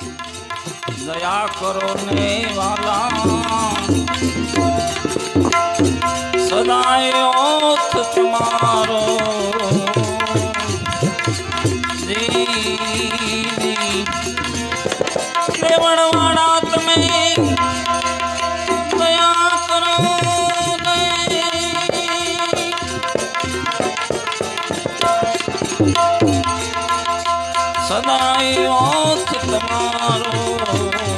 દયા કરો ને વાલા સદાય ઓથ સદાય ઓથ તમારો.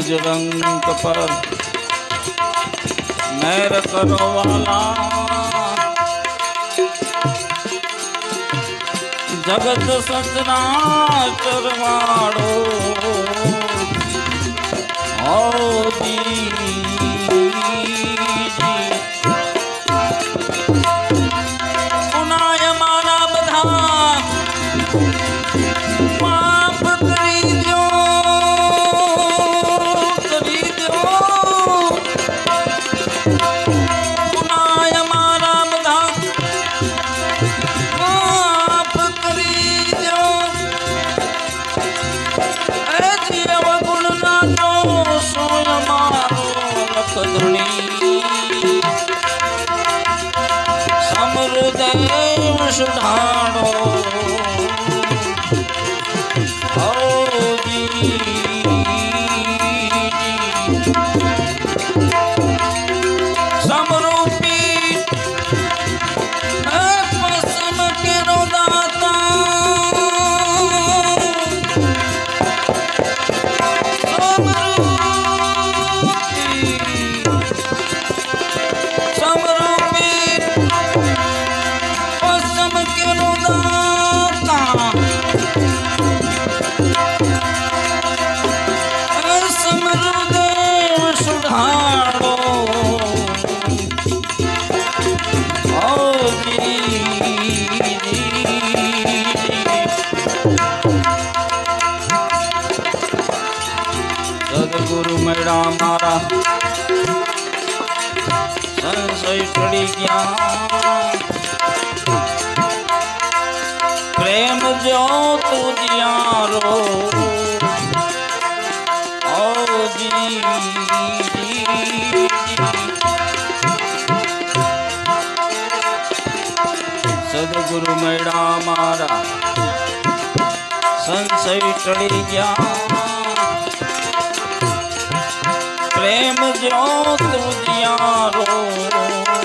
કરો ને દાતા જગત સચના વાળો મુજ રંગ પર મેર કરવાલા જગત સચના ચરવાડો પુનાય મારા બધા 孙子 મારા સંશય ચડી ગયા પ્રેમ જો તુજિયારો સદગુરુ મેળા મારા સંશય ચડી ગયા. પ્રેમ જો તુજિયારો ઓ